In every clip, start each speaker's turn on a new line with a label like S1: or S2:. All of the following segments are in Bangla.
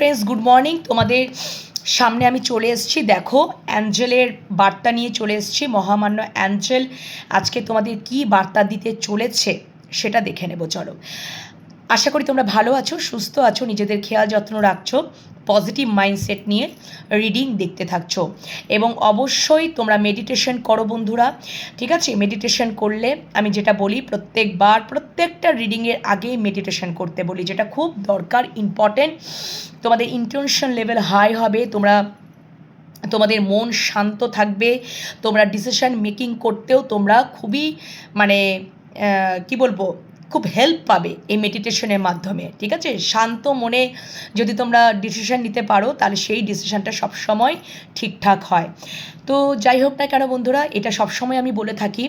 S1: ফ্রেন্ডস গুড মর্নিং তোমাদের সামনে আমি চলে এসেছি। দেখো, অ্যাঞ্জেলের বার্তা নিয়ে চলে এসেছি। মহামান্য অ্যাঞ্জেল আজকে তোমাদের কি বার্তা দিতে চলেছে সেটা দেখে নেব, চলো। আশা করি তোমরা ভালো আছো, সুস্থ আছো, নিজেদের খেয়াল যত্ন রাখছো পজিটিভ মাইন্ডসেট নিয়ে রিডিং দেখতে থাকছো। এবং অবশ্যই তোমরা মেডিটেশন করো বন্ধুরা, ঠিক আছে? মেডিটেশন করলে, আমি যেটা বলি, প্রত্যেকবার, প্রত্যেকটা রিডিংয়ের আগে মেডিটেশন করতে বলি, যেটা খুব দরকার ইম্পর্টেন্ট তোমাদের ইন্টেনশন লেভেল হাই হবে, তোমরা, তোমাদের মন শান্ত থাকবে, তোমরা ডিসিশন মেকিং করতেও তোমরা খুবই মানে কি বলব খুব হেল্প পাবে এই মেডিটেশনের মাধ্যমে, ঠিক আছে? শান্ত মনে যদি তোমরা ডিসিশন নিতে পারো, তাহলে সেই ডিসিশনটা সবসময় ঠিকঠাক হয়। তো যাই হোক না কেন বন্ধুরা, এটা সবসময় আমি বলে থাকি।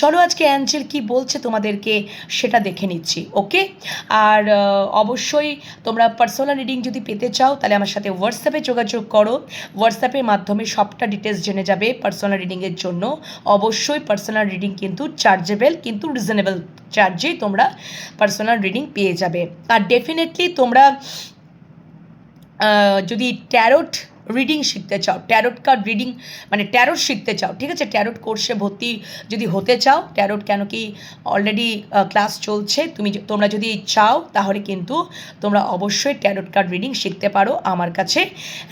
S1: চলো আজকে অ্যাঞ্জেল কি বলছে তোমাদেরকে সেটা দেখে নিচ্ছি, ওকে? আর অবশ্যই তোমরা পার্সোনাল রিডিং যদি পেতে চাও, তাহলে আমার সাথে হোয়াটসঅ্যাপে যোগাযোগ করো। হোয়াটসঅ্যাপের মাধ্যমে সবটা ডিটেলস জেনে যাবে পার্সোনাল রিডিংয়ের জন্য। অবশ্যই পার্সোনাল রিডিং কিন্তু চার্জেবল কিন্তু রিজনেবল চার্জেই তোমরা পার্সোনাল রিডিং পেয়ে যাবে। আর ডেফিনেটলি তোমরা যদি ট্যারোট রিডিং শিখতে চাও ট্যারোট কার্ড রিডিং মানে ট্যারোট শিখতে চাও, ঠিক আছে? ট্যারোট কোর্সে ভর্তি যদি হতে চাও ট্যারোট কেন কি অলরেডি ক্লাস চলছে, তুমি তোমরা যদি চাও, তাহলে কিন্তু তোমরা অবশ্যই ট্যারোট কার্ড রিডিং শিখতে পারো আমার কাছে।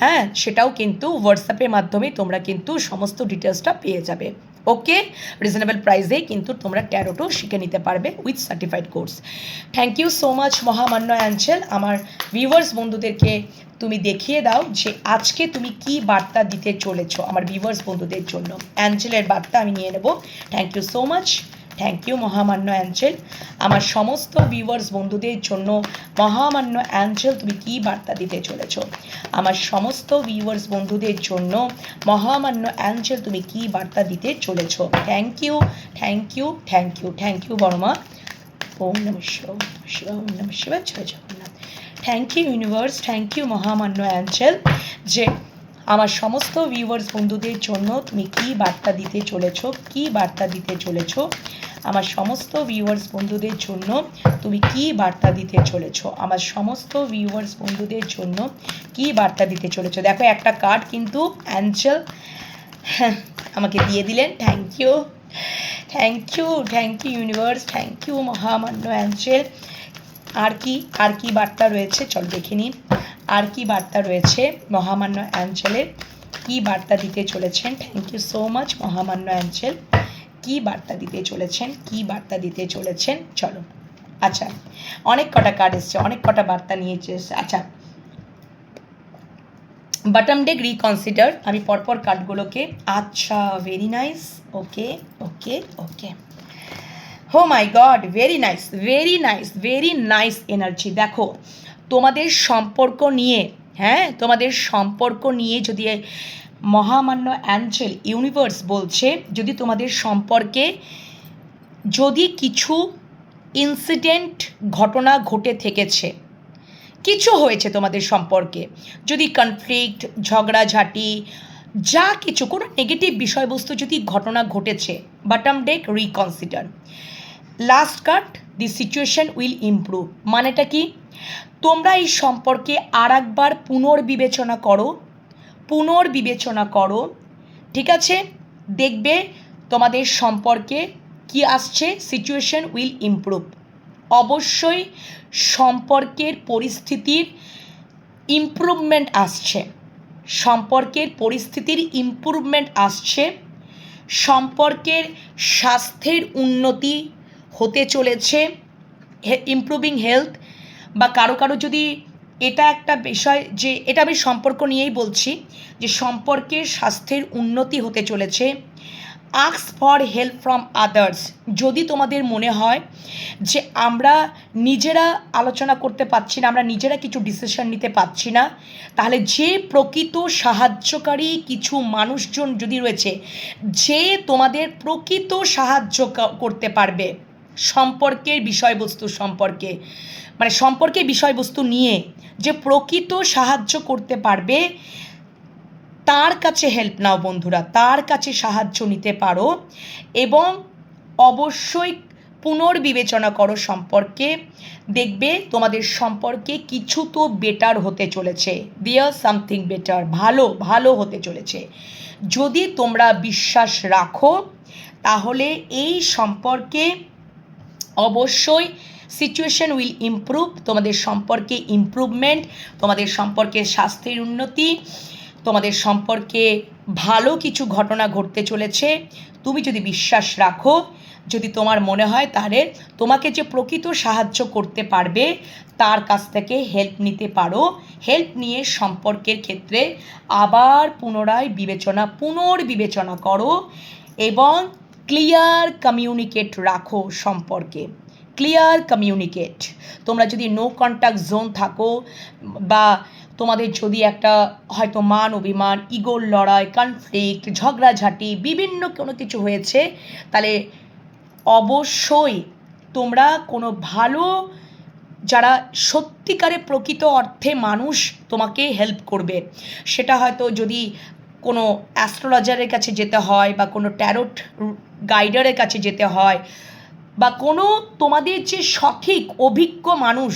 S1: হ্যাঁ সেটাও কিন্তু হোয়াটসঅ্যাপের মাধ্যমে তোমরা কিন্তু সমস্ত ডিটেলসটা পেয়ে যাবে। ওকে রিজনেবল প্রাইসেই কিন্তু তোমরা ট্যারোটও শিখে নিতে পারবে with certified course thank you so much মহামান্য অ্যাঞ্চেল আমার ভিউয়ার্স বন্ধুদেরকে তুমি দেখিয়ে দাও যে আজকে তুমি কি বার্তা দিতে চলেছ আমার ভিউয়ার্স বন্ধুদের জন্য। অ্যাঞ্চেলের বার্তা আমি নিয়ে নেব। Thank you so much thank you মহামান্য অ্যাঞ্চেল আমার সমস্ত ভিউয়ার্স বন্ধুদের জন্য মহামান্য অ্যাঞ্চেল তুমি কি বার্তা দিতে চলেছো? আমার সমস্ত ভিউয়ার্স বন্ধুদের জন্য মহামান্য অ্যাঞ্চেল তুমি কি বার্তা দিতে চলেছো? Thank you thank you thank you thank you Varma ওম নম শিব ওম নম শিব জয় Jagannath. Thank you universe thank you মহামান্য অ্যাঞ্চেল যে আমার সমস্ত ভিউয়ার্স বন্ধুদের জন্য তুমি কি বার্তা দিতে চলেছো? কি বার্তা দিতে চলেছো? আমার সমস্ত ভিউয়ার্স বন্ধুদের জন্য তুমি কি বার্তা দিতে চলেছো? আমার সমস্ত ভিউয়ার্স বন্ধুদের জন্য কি বার্তা দিতে চলেছ? দেখো একটা কার্ড কিন্তু অ্যাঞ্চেল হ্যাঁ, আমাকে দিয়ে দিলেন। Thank you thank you thank you universe thank you মহামান্য অ্যাঞ্চেল আর কি আর কি বার্তা রয়েছে? চল দেখে নিন আর কি বার্তা রয়েছে মহামান্য অ্যাঞ্চেলের কি বার্তা দিতে চলেছেন? থ্যাংক ইউ সো মাচ মহামান্য অ্যাঞ্চেল কি বার্তা দিতে চলেছেন, কি বার্তা দিতে চলেছেন? চলো। আচ্ছা অনেক কটা কার্ড এসছে, অনেক কটা বার্তা নিয়েছে আচ্ছা বাটম ডেক রিকনসিডার আমি পরপর কার্ডগুলোকে আচ্ছা very nice okay okay okay oh my god very nice very nice very nice energy দেখো, তোমাদের সম্পর্ক নিয়ে হ্যাঁ তোমাদের সম্পর্ক নিয়ে যদি মহামান্য অ্যাঞ্চেল ইউনিভার্স বলছে, যদি তোমাদের সম্পর্কে যদি কিছু ইনসিডেন্ট ঘটনা ঘটে থেকেছে, কিছু হয়েছে তোমাদের সম্পর্কে, যদি কনফ্লিক্ট ঝগড়াঝাটি, যা কিছু, কোনো নেগেটিভ বিষয়বস্তু যদি ঘটনা ঘটেছে bottom deck reconsider last cut the situation will improve মানেটা কি? তোমরা এই সম্পর্কে আর একবার পুনর্বিবেচনা করো পুনর্বিবেচনা করো, ঠিক আছে? দেখবে তোমাদের সম্পর্কে কি আসছে সিচুয়েশন উইল ইমপ্রুভ অবশ্যই সম্পর্কের পরিস্থিতির ইমপ্রুভমেন্ট আসছে। সম্পর্কের পরিস্থিতির ইমপ্রুভমেন্ট আসছে। সম্পর্কের স্বাস্থ্যের উন্নতি হতে চলেছে। ইমপ্রুভিং হেলথ বা কারও কারও যদি এটা একটা বিষয় যে, এটা আমি সম্পর্ক নিয়েই বলছি যে সম্পর্কের স্বাস্থ্যের উন্নতি হতে চলেছে। Asks for help from others যদি তোমাদের মনে হয় যে আমরা নিজেরা আলোচনা করতে পারছি না, আমরা নিজেরা কিছু ডিসিশন নিতে পারছি না, তাহলে যে প্রকৃত সাহায্যকারী কিছু মানুষজন যদি রয়েছে, যে তোমাদের প্রকৃত সাহায্য করতে পারবে। সম্পর্কের বিষয়বস্তু সম্পর্কে। মানে সম্পর্কে বিষয়বস্তু নিয়ে যে প্রকৃত সাহায্য করতে পারবে, তার কাছে হেল্প নাও বন্ধুরা, তার কাছে সাহায্য নিতে পারো এবং অবশ্যই পুনর্বিবেচনা করো সম্পর্কে। দেখবে তোমাদের সম্পর্কে কিছু তো বেটার হতে চলেছে দিয়ার সামথিং বেটার ভালো ভালো হতে চলেছে। যদি তোমরা বিশ্বাস রাখো, তাহলে এই সম্পর্কে অবশ্যই সিচুয়েশন উইল ইমপ্রুভ তোমাদের সম্পর্কে ইমপ্রুভমেন্ট তোমাদের সম্পর্কে স্বাস্থ্যের উন্নতি, তোমাদের সম্পর্কে ভালো কিছু ঘটনা ঘটতে চলেছে। তুমি যদি বিশ্বাস রাখো, যদি তোমার মনে হয় তাহলে তোমাকে যে প্রকৃত সাহায্য করতে পারবে, তার কাছ থেকে হেল্প নিতে পারো। হেল্প নিয়ে সম্পর্কের ক্ষেত্রে আবার পুনরায় বিবেচনা, পুনর্বিবেচনা করো এবং ক্লিয়ার কমিউনিকেট রাখো সম্পর্কে। ক্লিয়ার কমিউনিকেট তোমরা যদি নো কন্ট্যাক্ট জোন থাকো, বা তোমাদের যদি একটা, হয়তো মান, অভিমান ইগোর লড়াই কনফ্লিক্ট ঝগড়াঝাটি, বিভিন্ন কোনো কিছু হয়েছে, তাহলে অবশ্যই তোমরা কোনো ভালো, যারা সত্যিকারে প্রকৃত অর্থে মানুষ তোমাকে হেল্প করবে। সেটা হয়তো যদি কোনো অ্যাস্ট্রোলজারের কাছে যেতে হয়, বা কোনো ট্যারোট গাইডারের কাছে যেতে হয় বা কোনো তোমাদের যে সঠিক, অভিজ্ঞ মানুষ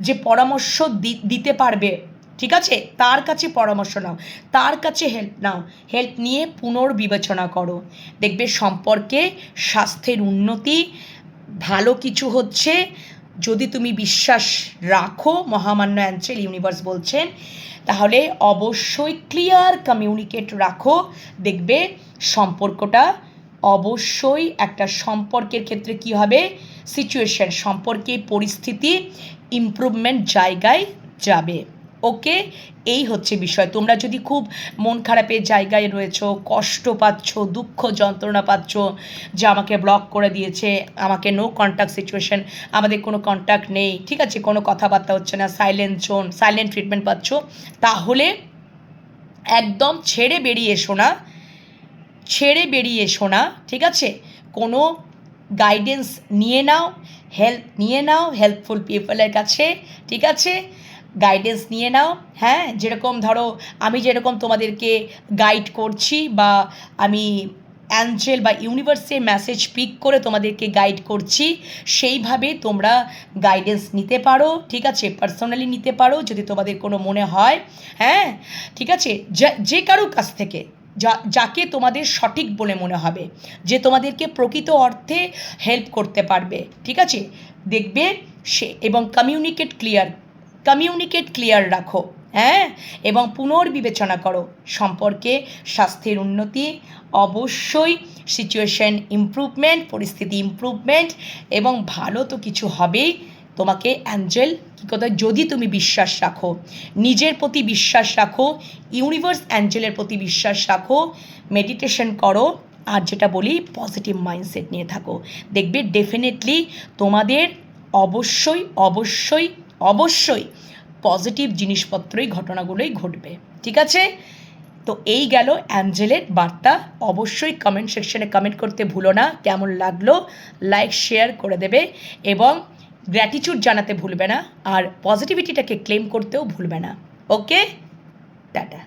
S1: যে পরামর্শ দিতে পারবে, ঠিক আছে? তার কাছে পরামর্শ নাও। তার কাছে হেল্প, নাও, হেল্প নিয়ে পুনর্বিবেচনা করো। দেখবে সম্পর্কে স্বাস্থ্যের উন্নতি, ভালো কিছু হচ্ছে। যদি তুমি বিশ্বাস রাখো, মহামান্য অ্যাঞ্চেল ইউনিভার্স বলছেন, তাহলে অবশ্যই ক্লিয়ার কমিউনিকেট রাখো। দেখবে সম্পর্কটা অবশ্যই একটা সম্পর্কের ক্ষেত্রে কি হবে? সিচুয়েশন সম্পর্কে পরিস্থিতি ইমপ্রুভমেন্ট জায়গায় যাবে। ওকে এই হচ্ছে বিষয়। তোমরা যদি খুব মন খারাপের জায়গায় রয়েছো, কষ্ট পাচ্ছ, দুঃখ যন্ত্রণা পাচ্ছ যে আমাকে ব্লক করে দিয়েছে, আমাকে নো কন্ট্যাক্ট সিচুয়েশন আমাদের কোনো কন্ট্যাক্ট নেই, ঠিক আছে? কোনো কথাবার্তা হচ্ছে না সাইলেন্ট জোন সাইলেন্ট ট্রিটমেন্ট পাচ্ছ, তাহলে একদম ছেড়ে বেরিয়ে এসো না। ছেড়ে বেরিয়ে এসো না ঠিক আছে? কোনো গাইডেন্স নিয়ে নাও হেল্প নিয়ে নাও হেল্পফুল পিপলের কাছে, ঠিক আছে? গাইডেন্স নিয়ে নাও হ্যাঁ? যেরকম ধরো, আমি যেরকম তোমাদেরকে গাইড করছি বা আমি অ্যাঞ্জেল বা ইউনিভার্সের মেসেজ পিক করে তোমাদেরকে গাইড করছি, সেইভাবে তোমরা গাইডেন্স নিতে পারো, ঠিক আছে? পার্সোনালি নিতে পারো, যদি তোমাদের কোনো মনে হয় হ্যাঁ? ঠিক আছে? যা- যে কারও কাছ থেকে যা, যাকে তোমাদের সঠিক বলে মনে হবে, যে তোমাদেরকে প্রকৃত অর্থে হেল্প করতে পারবে, ঠিক আছে? দেখবে সে, এবং কমিউনিকেট ক্লিয়ার কমিউনিকেট ক্লিয়ার রাখো হ্যাঁ? এবং পুনর্বিবেচনা করো, সম্পর্কে স্বাস্থ্যের উন্নতি, অবশ্যই সিচুয়েশন ইমপ্রুভমেন্ট পরিস্থিতি ইমপ্রুভমেন্ট এবং ভালো তো কিছু হবেই, তোমাকে অ্যাঞ্জেল কী কথা যদি তুমি বিশ্বাস রাখো, নিজের প্রতি বিশ্বাস রাখো ইউনিভার্স অ্যাঞ্জেলের প্রতি বিশ্বাস রাখো মেডিটেশন করো, আর যেটা বলি পজিটিভ মাইন্ডসেট নিয়ে থাকো। দেখবে ডেফিনেটলি তোমাদের অবশ্যই অবশ্যই অবশ্যই পজিটিভ জিনিসপত্রই, ঘটনাগুলোই ঘটবে। ঠিক আছে? তো এই গেল অ্যাঞ্জেলের বার্তা। অবশ্যই কমেন্ট সেকশনে কমেন্ট করতে ভুলো না। কেমন লাগল? লাইক শেয়ার করে দেবে। এবং গ্র্যাটিটিউড জানাতে ভুলবে না আর পজিটিভিটিটাকে ক্লেম করতেও ভুলবে না। ওকে টাটা